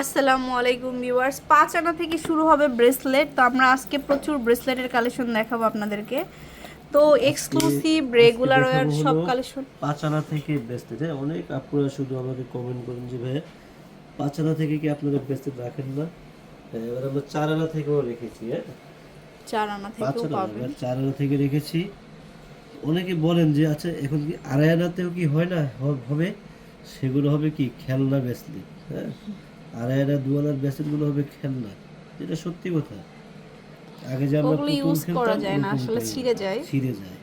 আসসালামু আলাইকুম ভিউয়ার্স। পাঁচ আনা থেকে শুরু হবে ব্রেসলেট। তো আমরা আজকে প্রচুর ব্রেসলেটের কালেকশন দেখাবো আপনাদেরকে। তো এক্সক্লুসিভ রেগুলার দেখাবো সব কালেকশন। পাঁচ আনা থেকে বেচতে যায় অনেক আপুরা শুধু আমাকে কমেন্ট করেন যে ভাই পাঁচ আনা থেকে কি আপনারা বেচতে রাখেন না? হ্যাঁ, এবার আমরা চার আনা থেকেও রেখেছি হ্যাঁ। চার আনা থেকেও পাবেন। চার আনা থেকে রেখেছি। অনেকে বলেন যে আচ্ছা এখন কি আড়াই আনাতেও কি হয় না? হবে? সেগুলো হবে কি? খেলনা ব্রেসলেট। হ্যাঁ। আড়াই আনা দু আনার ব্রেসলেটগুলো হবে খেলনা। যেটা সত্যি কথা। আগে যে আমরা ওগুলো ইউজ করা যায় না আসলে ছিঁড়ে যায়। ছিঁড়ে যায়।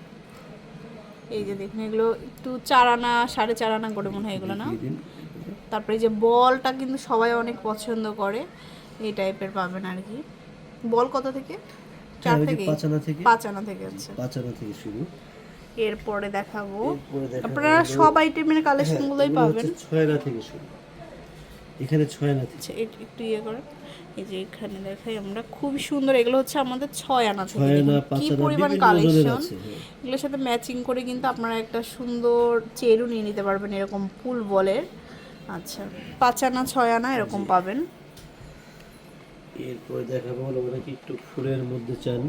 এই যে দেখুন এগুলো একটু চার আনা সাড়ে চার আনা করে মনে হয় এগুলো না? তারপরে এই যে বলটা কিন্তু সবাই অনেক পছন্দ করে এই টাইপের পাবেন আর কি। বল কত থেকে? চার হ্যাঁ, যে থেকে? পাঁচ আনা থেকে। পাঁচ আনা থেকে পাঁচ আনা থেকে শুরু। এরপরে দেখাবো। আপনারা সব আইটেমের কালেকশন গুলোই পাবেন হচ্ছে ছয় আনা থেকে শুরু। এখানে ছয় আনা আচ্ছা একটু ইয়ে করেন এই যে এখানে দেখাই আমরা খুব সুন্দর। এগুলো হচ্ছে আমাদের ছয় আনা ছয় আনা কি পরিমাণ কালেকশন হ্যাঁ। এগুলোর সাথে ম্যাচিং করে কিন্তু আপনারা একটা সুন্দর চেরু নিয়ে নিতে পারবেন এরকম ফুল বলের। আচ্ছা পাঁচ আনা ছয় আনা এরকম পাবেন। এরপরে দেখাবো হলো অনেকে একটু ফুলের মধ্যে চান।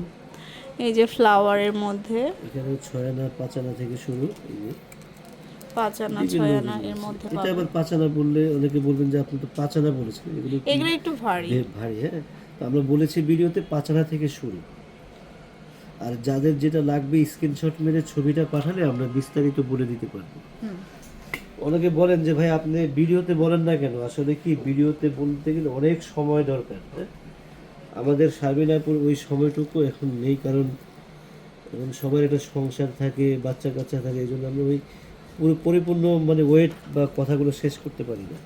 এই যে ফ্লাওয়ারের মধ্যে। এখানে ছয় আনা পাঁচ আনা থেকে শুরু। এই যে। পাঁচ আনা ছয় আনা এর মধ্যে এটা আবার পাঁচ আনা বললে অনেকে বলবেন যে আপনি তো পাঁচ আনা বলেছেন এগুলো এগুলো একটু ভারী। ভারী হ্যাঁ। তো আমরা বলেছি ভিডিওতে পাঁচ আনা থেকে শুরু। আর যাদের যেটা লাগবে স্ক্রিনশট মেরে ছবিটা পাঠালে আমরা বিস্তারিত বলে দিতে পারব। অনেকে বলেন যে ভাই আপনি ভিডিওতে বলেন না কেন? আসলে কি ভিডিওতে বলতে গেলে অনেক সময় দরকার হ্যাঁ? আমাদের সাবিনাপুর ওই সময়টুকু এখন নেই কারণ এখন সবার একটা সংসার থাকে বাচ্চা কাচ্চা থাকে এই জন্য আমরা ওই পুরো পরিপূর্ণ মানে ওয়েট বা কথাগুলো শেষ করতে পারি না।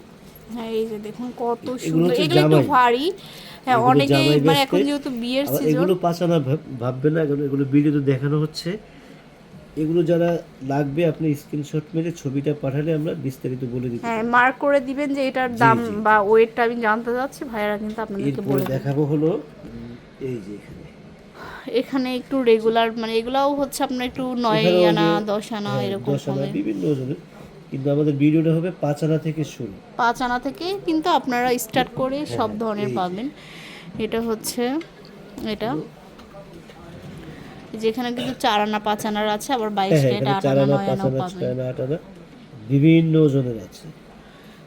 হ্যাঁ এই যে দেখুন কত সুন্দর এগুলো একটু। ভারী। হ্যাঁ এগুলো অনেকে জামাই মানে এখন যেহেতু বিয়ের সিজন এগুলো পাঁচানা ভাব- ভাববে না এগুলো ভিডিওতে দেখানো হচ্ছে। এগুলো যারা লাগবে আপনি স্ক্রিনশট মেরে ছবিটা পাঠালে আমরা বিস্তারিত বলে দিতে হ্যাঁ মার্ক করে দিবেন যে এটার দাম বা ওয়েটটা আমি জানতে চাচ্ছি ভাইয়ারা কিন্তু আপনাদেরকে বলে দেখাবো হলো এই যে এখানে। এখানে একটু রেগুলার মানে এগুলাও হচ্ছে আপনার একটু নয় আনা দশ আনা হ্যাঁ, এরকম হবে। বিভিন্ন ওজনের কিন্তু আমাদের ভিডিওটা হবে পাঁচ আনা থেকে শুরু। পাঁচ আনা থেকে কিন্তু আপনারা স্টার্ট করে সব ধরনের পাবেন। এটা হচ্ছে এটা। যেখানে কিন্তু চার আনা পাঁচ আনার আছে আবার হ্যাঁ হ্যাঁ এটা আট আনা নয় আনা পাবেন। বিভিন্ন ওজনের আছে।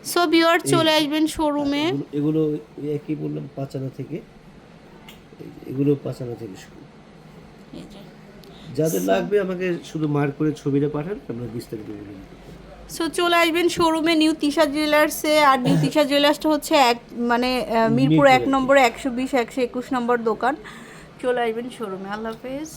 সো বিওর চলে আসবেন শোরুমে এগুলো- একই বললাম পাঁচ আনা থেকে। এগুলো পাঁচ আনা থেকে শুরু। যাদের লাগবে আমাকে শুধু মার্ক করে ছবিটা পাঠান আমরা বিস্তারিত বলে সো চলে আসবেন শোরুমে নিউ তিশা জুয়েলার্সে আর নিউ তিশা জুয়েলার্সটা হচ্ছে এক মানে মিরপুর এক। নম্বরে একশো বিশ একশো একুশ নম্বর দোকান। চলে আসবেন শোরুমে। আল্লাহ হাফেজ।